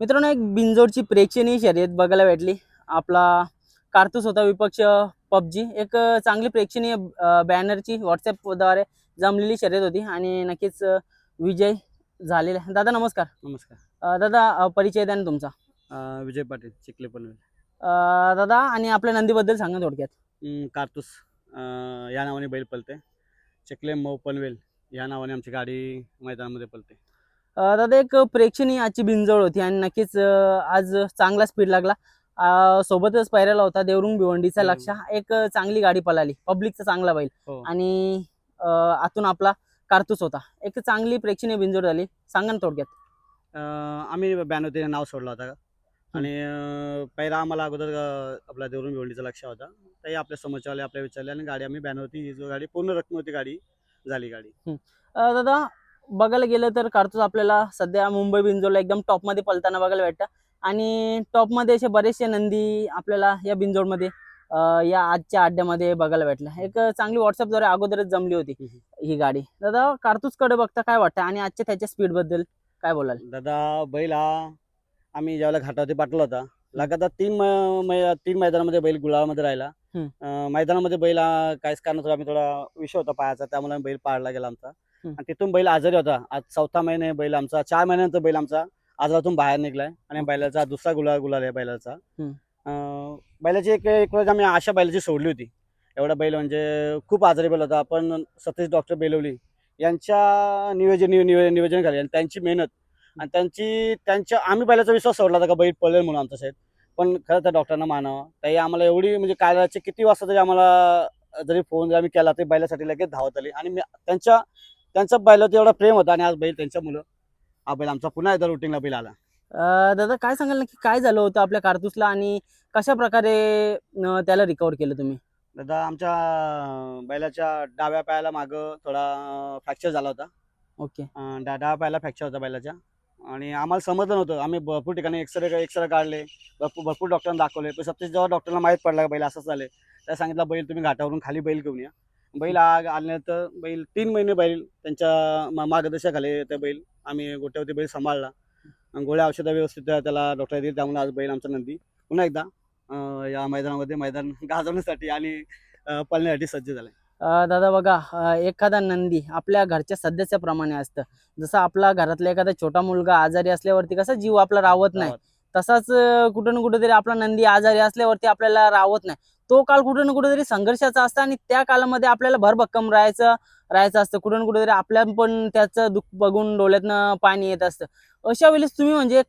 मित्रांनो एक बिंजोडची प्रेक्षणीय शर्यत बघायला भेटली. आपला कारतूस होता विपक्ष पबजी. एक चांगली प्रेक्षणीय बॅनरची व्हॉट्सअपद्वारे जमलेली शर्यत होती आणि नक्कीच विजय झालेला आहे. दादा नमस्कार. नमस्कार. अं, दादा परिचय द्या ना तुमचा. अं, विजय पाटील चिखले पनवेल. अं, दादा आणि आपल्या नंदीबद्दल सांगा थोडक्यात. अं, कारतूस अं, या नावाने बैल पलते चिखले मऊ पनवेल या नावाने आमची गाडी मैदानामध्ये पलते दादा एक प्रेक्षणीय आजची बिंजोड होती आणि नक्कीच आज चांगला स्पीड लागला. सोबतच पैराला होता देवरुंग भिवंडीचा देवरुंग. लक्ष एक चांगली गाडी पळाली. पब्लिकचा चांगला बैल. हो. आणि आतून आपला कारतूस होता. एक चांगली प्रेक्षणीय बिंजोड झाली. सांगा ना थोडक्यात. आम्ही बॅनवतीने नाव सोडलं होता. आणि पहिला आम्हाला अगोदर आपला देवरून भिवंडीचा लक्ष होता. ते आपल्या समोरच्यावाले आपल्या विचारले आणि गाडी आम्ही ही जो गाडी पूर्ण रकमेवरती गाडी झाली गाडी. दादा बघायला गेलं तर कारतूस आपल्याला. सध्या मुंबई बिंजोडला एकदम टॉपमध्ये पलताना बघायला भेटतं. आणि टॉपमध्ये असे बरेचसे नंदी आपल्याला या बिंजोडमध्ये या आजच्या अड्ड्यामध्ये बघायला भेटलं. एक चांगली व्हॉट्सअपद्वारे अगोदरच जमली होती. ही गाडी. दादा कारतूसकडे बघता काय वाटतं? आणि आजच्या त्याच्या स्पीडबद्दल काय बोलाल? दादा बैल हा आम्ही ज्यावेळेला घाटावरती पाठवला होता लगातार तीन मै- तीन मैदानामध्ये बैल गुलाळमध्ये राहिला. मैदानामध्ये बैल हा काहीच कारणात आम्ही थोडा विषय होता पायाचा त्यामुळे बैल पाडला गेला आमचा. आणि तिथून बैल आजारी होता. आज चौथा महिने बैल आमचा. चार महिन्यानंतर बैल आमचा आजारातून बाहेर निघलाय आणि बैलाचा दुसरा गुलाल गुलाल आहे बैलाचा. बैलाची एक एक वेळेस आम्ही आशा बैलाची सोडली होती. एवढा बैल म्हणजे खूप आजारी बैल होता. पण सतीश डॉक्टर बेलवली यांच्या नियोजन नियोजन नियोजन खाली. आणि त्यांची मेहनत आणि त्यांची त्यांच्या आम्ही बैलाचा विश्वास सोडला होता का बैल पळेल म्हणून आमचा साहेब पण खरं तर डॉक्टरांना मानावं. ताई आम्हाला एवढी म्हणजे कालाचे किती वाजता तरी आम्हाला जरी फोन जरी आम्ही केला तरी बैलासाठी लगेच धावत आली. आणि त्यांच्या त्यांचा बैलावरती एवढा प्रेम होता आणि आज बैल त्यांच्या मुलं. हा बैल आमचा पुन्हा एकदा रुटीनला बैल आला. अं, दादा काय सांगाल नक्की काय झालं होतं आपल्या कारतूसला आणि कशा प्रकारे अं, त्याला रिकवर केलं तुम्ही? दादा आमच्या बैलाच्या डाव्या पायाला मागं थोडा फ्रॅक्चर झाला होता. ओके. अं, डा डाव्या पायाला फ्रॅक्चर होता बैलाच्या. आणि आम्हाला समजलं नव्हतं. आम्ही भरपूर ठिकाणी एक्सरे एक्सरे काढले. भरपूर भरपूर डॉक्टरांना दाखवले. पण सत्य जेव्हा डॉक्टरला माहीत पडला का बैल असंच झाले त्या सांगितलं बैल तुम्ही घाटावरून खाली बैल घेऊन या. बैल आग आल्यानंतर बैल तीन महिने बैल त्यांच्या मार्गदर्शनाखाली त्या बैल. आम्ही गोट्यावरती बैल सांभाळला. गोळ्या औषधं व्यवस्थित त्याला डॉक्टर दिली. त्यामुळे आज बैल आमचा नंदी. पुन्हा एकदा या मैदानामध्ये मैदान गाजवण्यासाठी आणि पळण्यासाठी सज्ज झालाय. अं, दादा बघा एखादा नंदी आपल्या घरच्या सदस्याप्रमाणे असतं. जसं आपला घरातला एखादा छोटा मुलगा आजारी असल्यावरती कसा जीव आपला रावत नाही. तसाच कुठं ना कुठेतरी आपला नंदी आजारी असल्यावरती आपल्याला रावत नाही. तो काळ कुठे ना कुठेतरी संघर्षाचा असतो आणि त्या काळामध्ये आपल्याला भरभक्कम राहायचं राहायचं असतं. कुठे ना कुठेतरी आपल्या पण त्याचं दुःख बघून डोळ्यातनं पाणी येत असतं. अशा वेळेस तुम्ही म्हणजे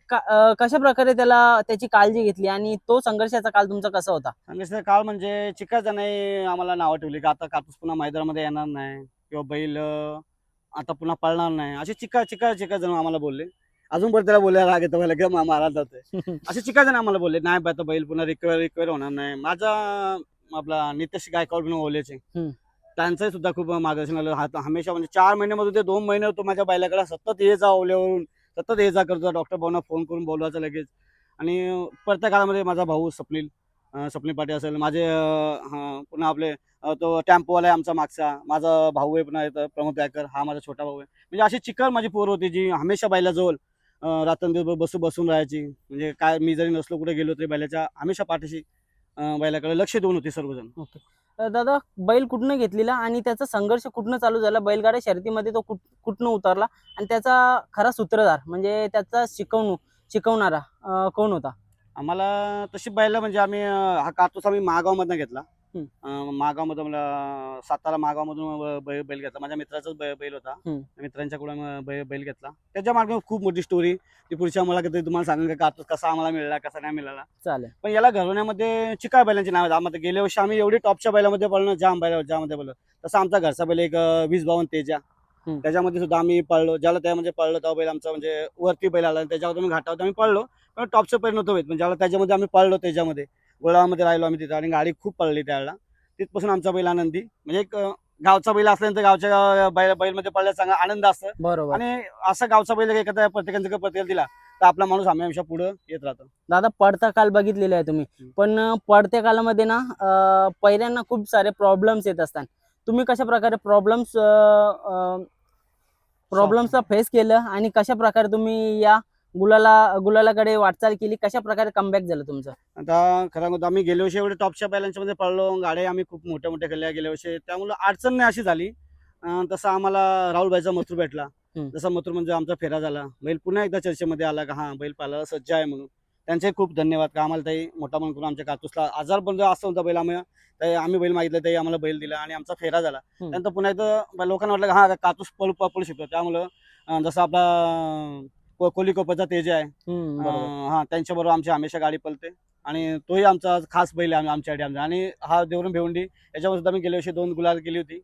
कशा प्रकारे त्याला त्याची काळजी घेतली आणि तो संघर्षाचा काळ तुमचा कसा होता? संघर्षाचा काळ म्हणजे चिकाचं नाही आम्हाला नावं ठेवली की आता कापूस पुन्हा मैदानामध्ये येणार नाही किंवा बैल आता पुन्हा पळणार नाही. असे चिका चिका चिका जण आम्हाला बोलले. अजून पण त्याला बोलायला राग येतो मला की मा- मारायला जातोय. असे चिका जण आम्हाला बोलले नाही आता बैल पुन्हा रिकवर रिकवर होणार नाही. माझा आपला नितेश गायकवाड म्हणून ओलेचे. त्यांचंही सुद्धा खूप मार्गदर्शन आलं. हमेशा म्हणजे चार महिन्यामध्ये ते दोन महिने तो माझ्या बैलाकडे सतत ये जा ओल्यावरून सतत ये जा करतो. डॉक्टर भाऊना फोन करून बोलवायचं लगेच. आणि प्रत्येक काळामध्ये माझा भाऊ स्वप्नील स्वप्नील पाटील असेल माझे पुन्हा आपले तो टेम्पोवाला आहे आमचा मागचा. माझा भाऊ आहे पुन्हा प्रमोद गायकर हा माझा छोटा भाऊ आहे. म्हणजे अशी चिकन माझी पोर होती जी हमेशा बैलाजवळ रात्रंदिवस बसू बसून राहायची. म्हणजे काय मी जरी नसलो कुठे गेलो तरी बैलाच्या हमेशा पाठीशी बैलाकडे लक्ष देऊन होते सर्वजण. दादा बैल कुठनं घेतलेला आणि त्याचा संघर्ष कुठनं चालू झाला? बैलगाड्या शर्यतीमध्ये तो कुठ कुठनं उतरला? आणि त्याचा खरा सूत्रधार म्हणजे त्याचा शिकवणू शिकवणारा कोण होता? आम्हाला तशी बैल म्हणजे आम्ही हा कापूस आम्ही महागावमधनं घेतला. महागावमधून मला सातारा महागावमधून ब- बैल घेतला. माझ्या मित्राचाच बैल होता. मित्रांच्याकडून बैल घेतला. त्याच्यामागे खूप मोठी स्टोरी ती पुढच्या मला कधी तुम्हाला सांगेन का? कसा आम्हाला मिळाला कसा नाही मिळाला? चालेल. पण याला घडवण्यामध्ये चिका बैलांची नाव आहेत. आम्हाला गेल्या वर्षी आम्ही एवढी टॉपच्या बैलामध्ये पळलो जाम बैल ज्यामध्ये पळलो. तसा आमचा घरचा बैल एक वीस बावन्न तेजा. त्याच्यामध्ये सुद्धा आम्ही पळलो. ज्याला त्यामध्ये पळलो तेव्हा बैल आमचा म्हणजे वरती बैल आला. त्याच्यावर आम्ही घाटावर आम्ही पळलो. पण टॉपचं बैल नव्हतं होत. पण ज्याला त्याच्यामध्ये आम्ही पळलो त्याच्यामध्ये. गोळामध्ये राहिलो आम्ही तिथं आणि गाडी खूप पळली त्यावेळेला. तिथपासून आमचा बैल आनंदी. म्हणजे एक गावचा बैल असल्यानंतर गावच्या बैल बैलमध्ये पळण्याचा चांगला आनंद असतो. बरोबर. आणि असा गावचा बैल एखाद्या प्रत्येकाचा प्रत्येकाला दिला तर आपला माणूस हमेशा पुढे येत राहतो. दादा पडता काल बघितलेला आहे तुम्ही. पण पडत्या कालामध्ये ना पहिल्यांदा खूप सारे प्रॉब्लेम्स येत असतात. तुम्ही कशा प्रकारे प्रॉब्लेम्स प्रॉब्लेम्सला फेस केलं आणि कशा प्रकारे तुम्ही या गुलाला गुलालाकडे वाटचाल केली कशा प्रकारे कमबॅक झालं तुमचं? आता खरं सांगतो आम्ही गेल्या वर्षी एवढे टॉपच्या बैलांच्या मध्ये पडलो गाड्या आम्ही खूप मोठ्या मोठ्या केल्या गेल्या वर्षी. त्यामुळे अडचण नाही अशी झाली. तसं आम्हाला राहुलबाईचा मथुर भेटला. जसा मथुर म्हणजे आमचा फेरा झाला. बैल पुन्हा एकदा चर्चेमध्ये आला का हा बैल पाला सज्ज आहे म्हणून. त्यांचे खूप धन्यवाद का आम्हाला ताई मोठा म्हणून करून आमच्या कातूसला आजार पण असं होता बैल आम्ही आम्ही बैल मागितलं ताई आम्हाला बैल दिला आणि आमचा फेरा झाला. त्यानंतर पुन्हा एकदा लोकांना वाटलं का हा कातूस पळू पळू शकतो. त्यामुळं जसं आपला को- कोहली कोपरचा तेज आहे. बरोबर अं, हा त्यांच्याबरोबर आमची हमेशा गाडी पळते आणि तोही आमचा खास बैल आहे आम- आमच्यासाठी आमचा आणि हा देवरून भेवंडी याच्यावर सुद्धा मी गेल्या वर्षी दोन गुलाल केली होती.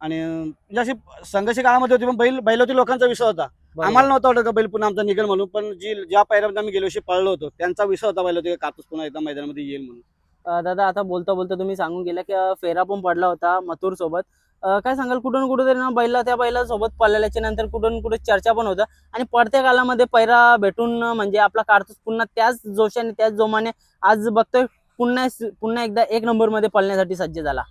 आणि अं, म्हणजे अशी संघर्ष काळामध्ये होती पण बैल बैलावरती लोकांचा विश्वास होता. बरोबर. आम्हाला नव्हता वाटत का बैल पुन्हा आमचा निघेल म्हणून पण जी ज्या पायऱ्यामध्ये आम्ही गेल्या वर्षी पळलो होतो त्यांचा विश्वास होता बैल होती कापूस पुन्हा एकदा मैदानामध्ये येईल म्हणून. अं, दादा आता बोलता बोलता तुम्ही सांगून गेला की अं, फेरा पण पडला होता मथुर सोबत काय सांगाल कुठून कुठेतरी ना बैला त्या बैला सोबत पळल्याच्या नंतर कुठून कुठे चर्चा पण होतं. आणि पडत्या कालामध्ये पैरा भेटून म्हणजे आपला काढतोस पुन्हा त्याच जोशाने त्याच जोमाने आज बघतोय पुन्हा पुन्हा एकदा एक नंबरमध्ये पळण्यासाठी सज्ज झाला.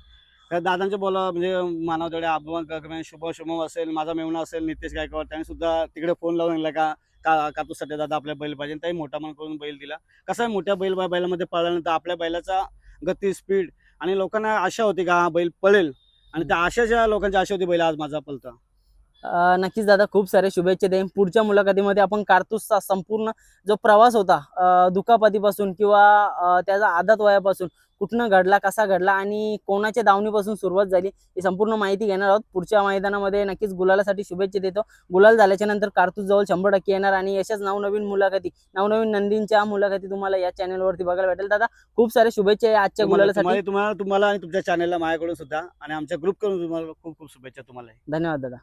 दादांचे बोला म्हणजे मानव तेवढे अभिमान शुभ शुभम असेल माझा मेवणा असेल नितेश गायकवाड त्यांनी सुद्धा तिकडे फोन लावून दिला का का सध्या दादा आपल्या बैल पाहिजे. त्याही मोठा मन करून बैल दिला. कसं आहे मोठ्या बैल बैलामध्ये पळल्यानंतर आपल्या बैलाचा गती स्पीड आणि लोकांना आशा होती का हा बैल पळेल? आणि त्या आशाच्या लोकांची आशा होती बैल आज माझा पलता नक्कीच दादा खूप सारे शुभेच्छा देईन. पुढच्या मुलाखतीमध्ये आपण कारतूसचा संपूर्ण जो प्रवास होता दुखापतीपासून किंवा त्याचा आदत वयापासून कुठनं घडला कसा घडला आणि कोणाच्या दावणीपासून सुरुवात झाली ही संपूर्ण माहिती घेणार आहोत. पुढच्या मैदानामध्ये नक्कीच गुलालासाठी शुभेच्छा देतो. गुलाल झाल्याच्यानंतर कारतूस जवळ शंभर टक्के येणार आणि अशाच नवनवीन मुलाखती नवनवीन नंदींच्या मुलाखती तुम्हाला या चॅनलवरती बघायला भेटेल. दादा खूप सारे शुभेच्छा या आजच्या गुलालासाठी. तुम्हाला तुम्हाला आणि तुमच्या चॅनलला माझ्याकडून सुद्धा आणि आमच्या ग्रुपकडून तुम्हाला खूप खूप शुभेच्छा तुम्हाला धन्यवाद दादा.